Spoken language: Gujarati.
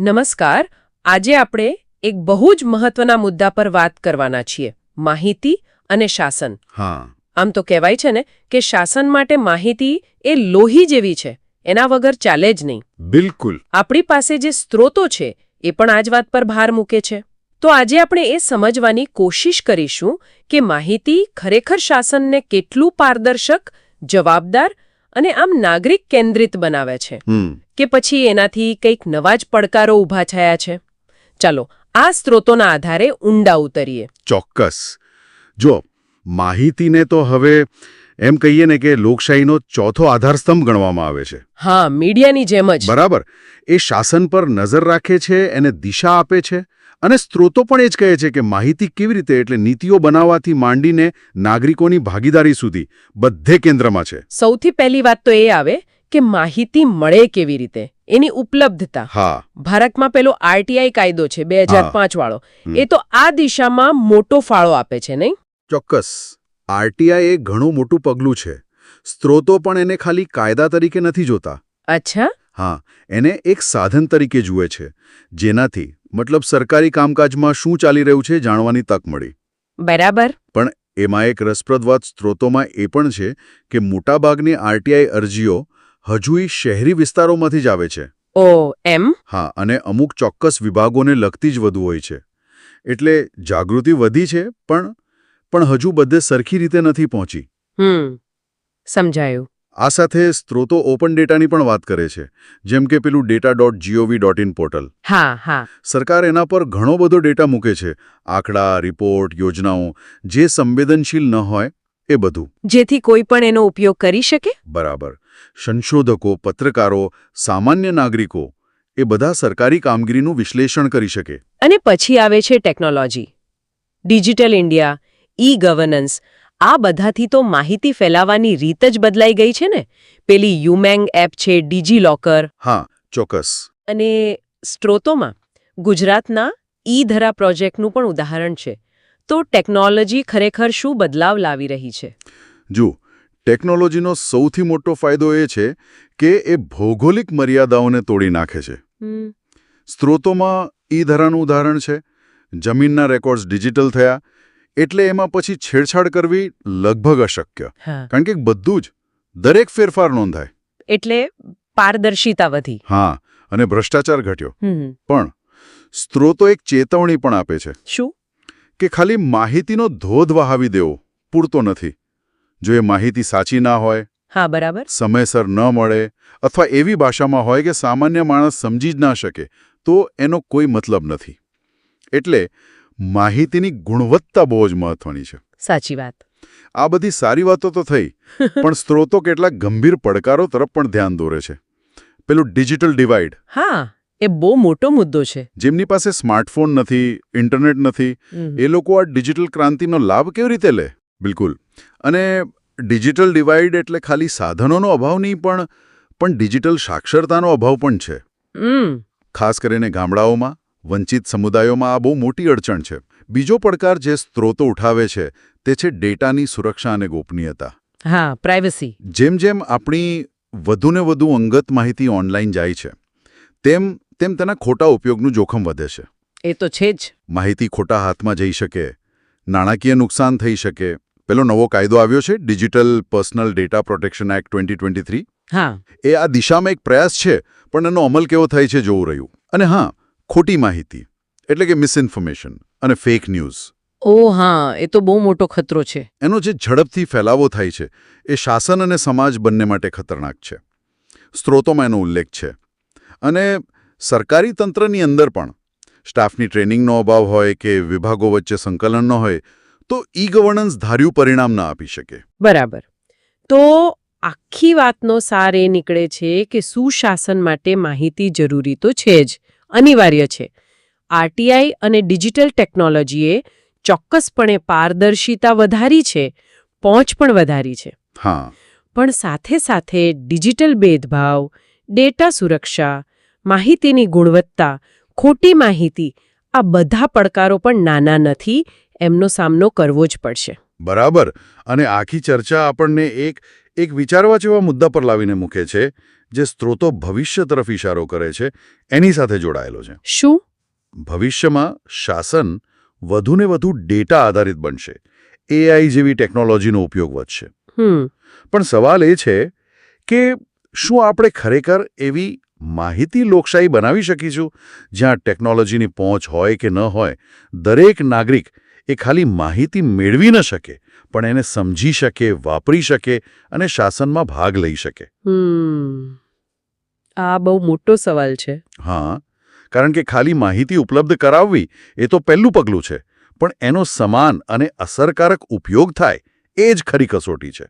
નમસ્કાર આજે આપણે એક બહુ જ મહત્વના મુદ્દા પર વાત કરવાના છીએ માહિતી અને શાસન. આમ તો કહેવાય છે ને કે શાસન માટે માહિતી એ લોહી જેવી છે એના વગર ચાલે જ નહીં. બિલકુલ. આપણી પાસે જે સ્ત્રોતો છે એ પણ આ જ વાત પર ભાર મૂકે છે. તો આજે આપણે એ સમજવાની કોશિશ કરીશું કે માહિતી ખરેખર શાસનને કેટલું પારદર્શક જવાબદાર અને આમ નાગરિક કેન્દ્રિત બનાવે છે. કે પછી એનાથી કંઈક નવા જ પડકારો ઊભા થયા છે? ચાલો આ સ્ત્રોતોના આધારે ઊંડા ઉતરીએ. ચોક્કસ. જો માહિતીને તો હવે એમ કહીએ ને કે લોકશાહીનો ચોથો આધારસ્તંભ ગણવામાં આવે છે. હા મીડિયાની જેમ જ. બરાબર. એ શાસન પર નજર રાખે છે એને દિશા આપે છે અને સ્ત્રોતો પણ એ જ કહે છે કે માહિતી કેવી રીતે એટલે નીતિઓ બનાવવાથી માંડીને નાગરિકોની ભાગીદારી સુધી બધે કેન્દ્રમાં છે. સૌથી પહેલી વાત તો એ આવે કે માહિતી મળે કેવી રીતે? એની ઉપલબ્ધતા. હા. ભારતમાં પેલો આરટીઆઈ કાયદો છે બે વાળો એ તો આ દિશામાં મોટો ફાળો આપે છે નહીં? ચોક્કસ. આરટીઆઈ એ ઘણું મોટું પગલું છે. સ્ત્રોતો પણ એને ખાલી કાયદા તરીકે નથી જોતા. અચ્છા. હા એને એક સાધન તરીકે જુએ છે. જેનાથી મતલબ સરકારી કામકાજમાં શું ચાલી રહ્યું છે જાણવાની તક મળી. બરાબર. પણ એમાં એક રસપ્રદ વાત સ્ત્રોતોમાં એ પણ છે કે મોટાભાગની આરટીઆઈ અરજીઓ હજુય શહેરી વિસ્તારોમાંથી જ આવે છે. ઓ એમ? હા અને અમુક ચોક્કસ વિભાગોને લગતી જ વધુ હોય છે. એટલે જાગૃતિ વધી છે પણ પણ હજુ બધે સરખી રીતે નથી પહોંચી. હમ સમજાયું. આ સાથે સ્ત્રોતો ઓપન ડેટાની પણ વાત કરે છે જેમ કે પેલું data dot G O V dot in portal હા હા. સરકાર એના પર ઘણો બધો ડેટા મૂકે છે આંકડા રિપોર્ટ યોજનાઓ જે સંવેદનશીલ ન હોય એ બધું. જેથી કોઈ પણ એનો ઉપયોગ કરી શકે? બરાબર. સંશોધકો પત્રકારો સામાન્ય નાગરિકો એ બધા સરકારી કામગીરીનું વિશ્લેષણ કરી શકે. અને પછી આવે છે technology. Digital India e governance આ બધાથી તો માહિતી ફેલાવવાની રીત જ બદલાઈ ગઈ છે ને? પેલી યુમેંગ એપ છે ડીજી લોકર હા ચોક્કસ. અને સ્ત્રોતોમાં ગુજરાતના ઈ ધરા પ્રોજેક્ટનું પણ ઉદાહરણ છે. તો ટેકનોલોજી ખરેખર શું બદલાવ લાવી રહી છે? જો ટેકનોલોજીનો સૌથી મોટો ફાયદો એ છે કે એ ભૌગોલિક મર્યાદાઓને તોડી નાખે છે. સ્ત્રોતોમાં ઈ ધરાનું ઉદાહરણ છે. જમીનના રેકોર્ડ્સ ડિજિટલ થયા એટલે એમાં પછી છેડછાડ કરવી લગભગ અશક્ય. કારણ કે બધું જ દરેક ફેરફાર નોંધાય. એટલે પારદર્શિતા વધી. હા અને ભ્રષ્ટાચાર ઘટ્યો. પણ સ્ત્રોતો એક ચેતવણી પણ આપે છે. શું? કે ખાલી માહિતીનો ધોધ વહાવી દેવો પૂરતો નથી. જો એ માહિતી સાચી ના હોય હા બરાબર. સમયસર ન મળે અથવા એવી ભાષામાં હોય કે સામાન્ય માણસ સમજી જ ના શકે તો એનો કોઈ મતલબ નથી. એટલે માહિતીની ગુણવત્તા બહુ જ મહત્વની છે. સાચી વાત. આ બધી સારી વાતો તો થઈ પણ સ્ત્રોતો કેટલાક ગંભીર પડકારો તરફ પણ ધ્યાન દોરે છે. પેલું ડિજિટલ ડિવાઇડ. હા. એ બહુ મોટો મુદ્દો છે. જેમની પાસે સ્માર્ટફોન નથી ઇન્ટરનેટ નથી એ લોકો આ ડિજિટલ ક્રાંતિનો લાભ કેવી રીતે લે? બિલકુલ. અને ડિજિટલ ડિવાઇડ એટલે ખાલી સાધનોનો અભાવ નહીં પણ પણ ડિજિટલ સાક્ષરતાનો અભાવ પણ છે. ખાસ કરીને ગામડાઓમાં વંચિત સમુદાયોમાં આ બહુ મોટી અડચણ છે. બીજો પડકાર જે સ્ત્રોતો ઉઠાવે છે તે છે ડેટાની સુરક્ષા અને ગોપનીયતા. હા પ્રાઇવસી જેમ જેમ આપણી વધુને વધુ અંગત માહિતી ઓનલાઈન જાય છે તેમ તેમ તેના ખોટા ઉપયોગનું જોખમ વધે છે. એ તો છે જ. માહિતી ખોટા હાથમાં જઈ શકે નાણાકીય નુકસાન થઈ શકે. પેલો નવો કાયદો આવ્યો છે digital personal data protection act twenty twenty three હા. એ આ દિશામાં એક પ્રયાસ છે પણ એનો અમલ કેવો થાય છે જોવું રહ્યું. અને હા ખોટી માહિતી એટલે કે મિસઇન્ફોર્મેશન અને ફેક ન્યૂઝ ઓ હા એ તો બહુ મોટો ખતરો છે. એનો જે ઝડપથી ફેલાવો થાય છે એ શાસન અને સમાજ બંને માટે ખતરનાક છે. સ્ત્રોતોમાં એનો ઉલ્લેખ છે. અને સરકારી તંત્રની અંદર પણ. સ્ટાફની ટ્રેનિંગનો અભાવ હોય કે વિભાગો વચ્ચે સંકલન ન હોય તો ઈ ગવર્નન્સ ધાર્યું પરિણામ ના આપી શકે. બરાબર. તો આખી વાતનો સાર એ નીકળે છે કે સુશાસન માટે માહિતી જરૂરી તો છે જ અનિવાર્ય છે. આરટીઆઈ અને ડિજિટલ ટેકનોલોજીએ ચોક્કસપણે પારદર્શિતા વધારી છે પહોંચ પણ વધારી છે. હા. પણ સાથે સાથે ડિજિટલ ભેદભાવ ડેટા સુરક્ષા માહિતીની ગુણવત્તા ખોટી માહિતી આ બધા પડકારો પણ નાના નથી એમનો સામનો કરવો જ પડશે. બરાબર. અને આખી ચર્ચા આપણને એક એક વિચારવા જેવા મુદ્દા પર લાવીને મૂકે છે જે સ્ત્રોતો ભવિષ્ય તરફ ઇશારો કરે છે એની સાથે જોડાયેલો છે. શું? ભવિષ્યમાં શાસન વધુને વધુ ડેટા આધારિત બનશે. એઆઈ જેવી ટેકનોલોજીનો ઉપયોગ વધશે. પણ સવાલ એ છે કે શું આપણે ખરેખર એવી માહિતી લોકશાહી બનાવી શકીશું જ્યાં ટેકનોલોજીની પહોંચ હોય કે ન હોય દરેક નાગરિક એ ખાલી માહિતી મેળવી ન શકે પણ એને સમજી શકે વાપરી શકે અને શાસનમાં ભાગ લઈ શકે. આ બહુ મોટો સવાલ છે. હા કારણ કે ખાલી માહિતી ઉપલબ્ધ કરાવવી એ તો પહેલું પગલું છે પણ એનો સમાન અને અસરકારક ઉપયોગ થાય એ જ ખરી કસોટી છે.